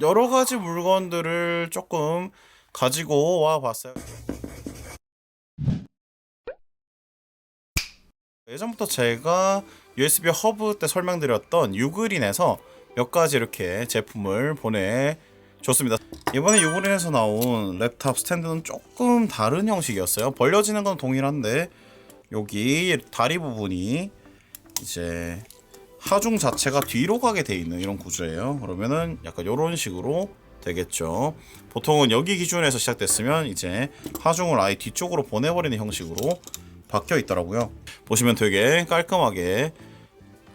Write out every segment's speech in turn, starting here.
여러 가지 물건들을 조금 가지고 와 봤어요. 예전부터 제가 USB 허브 때 설명드렸던 유그린에서 몇 가지 이렇게 제품을 보내줬습니다. 이번에 유그린에서 나온 랩탑 스탠드는 조금 다른 형식이었어요. 벌려지는 건 동일한데 여기 다리 부분이 이제 하중 자체가 뒤로 가게 돼 있는 이런 구조예요. 그러면은 약간 이런 식으로 되겠죠. 보통은 여기 기준에서 시작됐으면 이제 하중을 아예 뒤쪽으로 보내버리는 형식으로 바뀌어 있더라고요. 보시면 되게 깔끔하게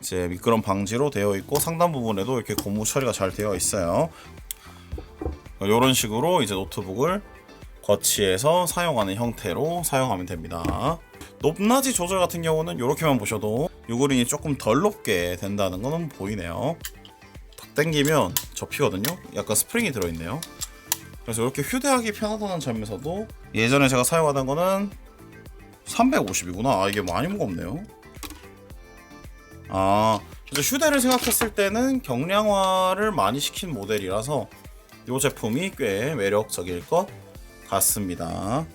이제 미끄럼 방지로 되어 있고 상단 부분에도 이렇게 고무 처리가 잘 되어 있어요. 이런 식으로 이제 노트북을 거치해서 사용하는 형태로 사용하면 됩니다. 높낮이 조절 같은 경우는 이렇게만 보셔도 유그린이 조금 덜 높게 된다는 거는 보이네요. 탁 당기면 접히거든요. 약간 스프링이 들어있네요. 그래서 이렇게 휴대하기 편하다는 점에서도 예전에 제가 사용하던 거는 350이구나. 아 이게 많이 무겁네요. 아 그래서 휴대를 생각했을 때는 경량화를 많이 시킨 모델이라서 이 제품이 꽤 매력적일 것 같습니다.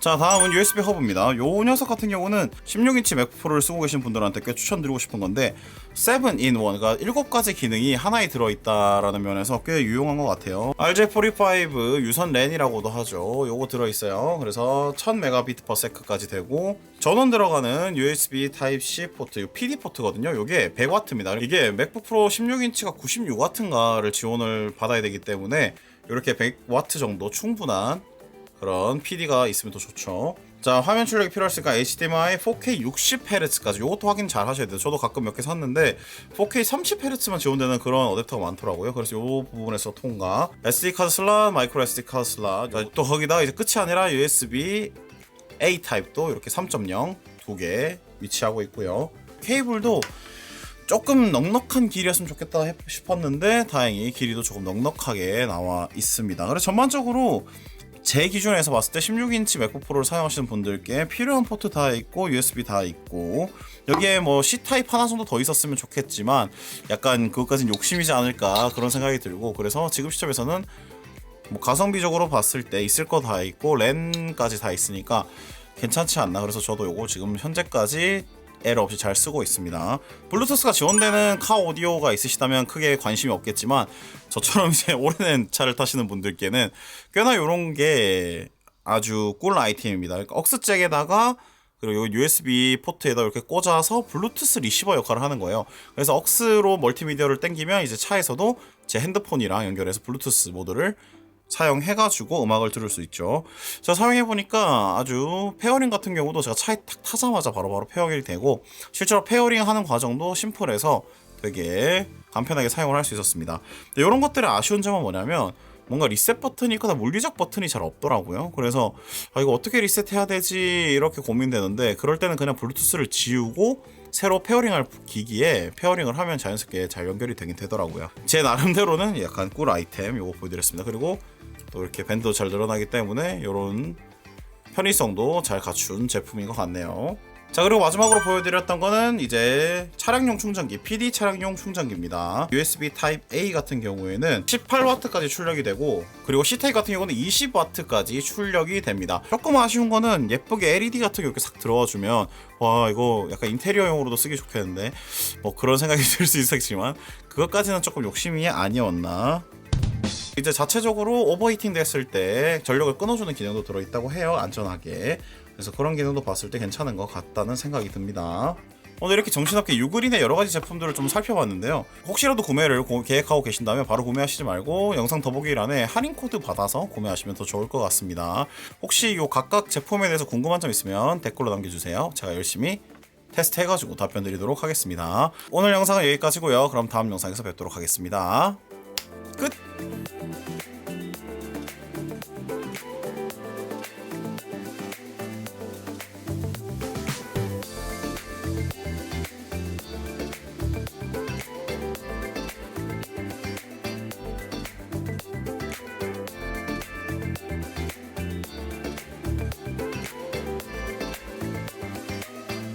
자 다음은 USB 허브입니다. 요 녀석 같은 경우는 16인치 맥 프로를 쓰고 계신 분들한테 꽤 추천드리고 싶은 건데 7in 1, 그러니까 7가지 기능이 하나에 들어있다라는 면에서 꽤 유용한 것 같아요. RJ45 유선 랜이라고도 하죠. 요거 들어있어요. 그래서 1000mbps 되고 전원 들어가는 USB Type-C 포트, PD 포트거든요. 요게 100W입니다. 이게 맥북 프로 16인치가 96W인가를 지원을 받아야 되기 때문에 이렇게 100W 정도 충분한 그런 PD가 있으면 더 좋죠. 자 화면 출력이 필요했으니까 HDMI 4K 60Hz까지 이것도 확인 잘 하셔야 돼요. 저도 가끔 몇 개 샀는데 4K 30Hz만 지원되는 그런 어댑터가 많더라고요. 그래서 이 부분에서 통과. SD 카드 슬롯, 마이크로 SD 카드 슬롯. 자, 또 거기다 이제 끝이 아니라 USB A 타입도 이렇게 3.0 두 개 위치하고 있고요. 케이블도 조금 넉넉한 길이었으면 좋겠다 해- 싶었는데 다행히 길이도 조금 넉넉하게 나와 있습니다. 그래서 전반적으로 제 기준에서 봤을 때 16인치 맥북 프로를 사용하시는 분들께 필요한 포트 다 있고 USB 다 있고 여기에 뭐 C 타입 하나 정도 더 있었으면 좋겠지만 약간 그것까진 욕심이지 않을까 그런 생각이 들고 그래서 지금 시점에서는 뭐 가성비적으로 봤을 때 있을 거 다 있고 랜까지 다 있으니까 괜찮지 않나 그래서 저도 요거 지금 현재까지 에러 없이 잘 쓰고 있습니다. 블루투스가 지원되는 카 오디오가 있으시다면 크게 관심이 없겠지만 저처럼 이제 오래된 차를 타시는 분들께는 꽤나 이런 게 아주 꿀 아이템입니다. 그러니까 억스 잭에다가 그리고 요 USB 포트에다 이렇게 꽂아서 블루투스 리시버 역할을 하는 거예요. 그래서 억스로 멀티미디어를 땡기면 이제 차에서도 제 핸드폰이랑 연결해서 블루투스 모드를 사용해가지고 음악을 들을 수 있죠. 제가 사용해보니까 아주 페어링 같은 경우도 제가 차에 탁 타자마자 바로바로 페어링이 되고 실제로 페어링 하는 과정도 심플해서 되게 간편하게 사용을 할 수 있었습니다. 이런 것들의 아쉬운 점은 뭐냐면 뭔가 리셋 버튼이 있거나 물리적 버튼이 잘 없더라고요. 그래서 아 이거 어떻게 리셋해야 되지 이렇게 고민되는데 그럴 때는 그냥 블루투스를 지우고 새로 페어링할 기기에 페어링을 하면 자연스럽게 잘 연결이 되긴 되더라고요. 제 나름대로는 약간 꿀 아이템 이거 보여드렸습니다. 그리고 또 이렇게 밴드도 잘 늘어나기 때문에 이런 편의성도 잘 갖춘 제품인 것 같네요. 자 그리고 마지막으로 보여드렸던 거는 이제 차량용 충전기 PD 차량용 충전기입니다. USB 타입 A 같은 경우에는 18W까지 출력이 되고 그리고 C 타입 같은 경우는 20W까지 출력이 됩니다. 조금 아쉬운 거는 예쁘게 LED 같은 게 이렇게 싹 들어와주면 와 이거 약간 인테리어용으로도 쓰기 좋겠는데? 뭐 그런 생각이 들 수 있었지만 그것까지는 조금 욕심이 아니었나? 이제 자체적으로 오버히팅 됐을 때 전력을 끊어주는 기능도 들어있다고 해요 안전하게 그래서 그런 기능도 봤을 때 괜찮은 것 같다는 생각이 듭니다 오늘 이렇게 정신없게 유그린의 여러 가지 제품들을 좀 살펴봤는데요. 혹시라도 구매를 고- 계획하고 계신다면 바로 구매하시지 말고 영상 더보기란에 할인 코드 받아서 구매하시면 더 좋을 것 같습니다. 혹시 요 각각 제품에 대해서 궁금한 점 있으면 댓글로 남겨주세요. 제가 열심히 테스트 해가지고 답변 드리도록 하겠습니다. 오늘 영상은 여기까지고요. 그럼 다음 영상에서 뵙도록 하겠습니다. 끝!